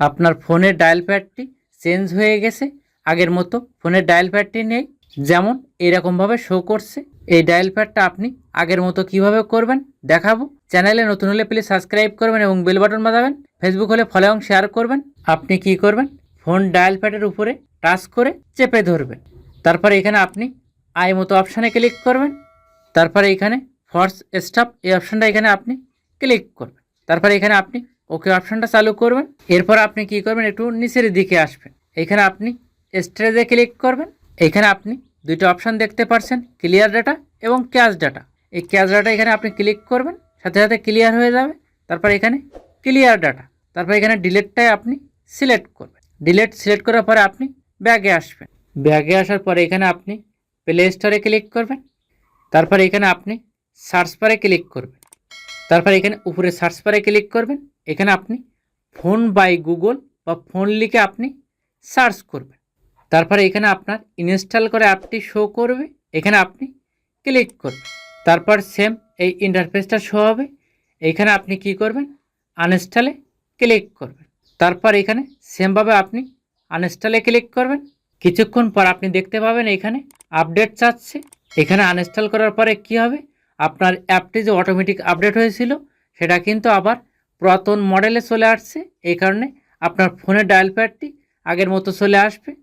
আপনার ফোনের dial প্যাডটি change হয়ে গেছে। আগের মতো ফোনের ডায়াল প্যাডটি নেই। যেমন এরকমভাবে শো করছে। এই ডায়াল প্যাডটা আপনি আগের মতো কীভাবে করবেন দেখাবো। চ্যানেলে নতুন হলে প্লিজ সাবস্ক্রাইব করবেন এবং বেল বাটন বাজাবেন। ফেসবুক হলে ফলো এবং শেয়ার করবেন। আপনি কি করবেন? ফোন ডায়াল প্যাডের উপরে টাচ করে চেপে ধরবেন। তারপরে এখানে আপনি আই মতো অপশানে ক্লিক করবেন। তারপরে এখানে ফর্স স্টাফ এই অপশানটা এখানে আপনি ক্লিক করবেন। তারপরে এখানে আপনি ওকে অপশানটা চালু করবেন। এরপর আপনি কি করবেন? একটু নিচের দিকে আসবেন। এখানে আপনি স্ট্রেজে ক্লিক করবেন। এখানে আপনি দুইটা অপশান দেখতে পাচ্ছেন ক্লিয়ার ডাটা এবং ক্যাশ ডাটা এই ক্যাশ ডাটা এখানে আপনি ক্লিক করবেন, সাথে সাথে ক্লিয়ার হয়ে যাবে। তারপর এখানে ক্লিয়ার ডাটা তারপর এখানে ডিলেটটাই আপনি সিলেক্ট করবেন। ডিলেট সিলেক্ট করার পরে আপনি ব্যাগে আসবেন। ব্যাগে আসার পরে এখানে আপনি প্লে স্টোরে ক্লিক করবেন। তারপর এখানে আপনি সার্চ বারে ক্লিক করবেন। তারপর এখানে উপরে সার্চ বারে ক্লিক করবেন। এখানে আপনি ফোন বাই গুগল বা ফোন লিখে আপনি সার্চ করবেন। তারপরে এখানে আপনার ইনস্টল করে অ্যাপটি শো করবে, এখানে আপনি ক্লিক করবেন। তারপর সেম এই ইন্টারফেসটা শো হবে, এখানে আপনি কি করবেন? আনইনস্টলে ক্লিক করবেন। তারপর এখানে সেমভাবে আপনি আনইনস্টলে ক্লিক করবেন। কিছুক্ষণ পর আপনি দেখতে পাবেন এখানে আপডেট চাচ্ছে। এখানে আনইনস্টল করার পরে কি হবে? আপনার অ্যাপটি যে অটোমেটিক আপডেট হয়েছিল, সেটা কিন্তু আবার পুরাতন মডেলে চলে আসছে এই কারণে আপনার ফোনের ডায়াল প্যাডটি আগের মতো চলে আসবে।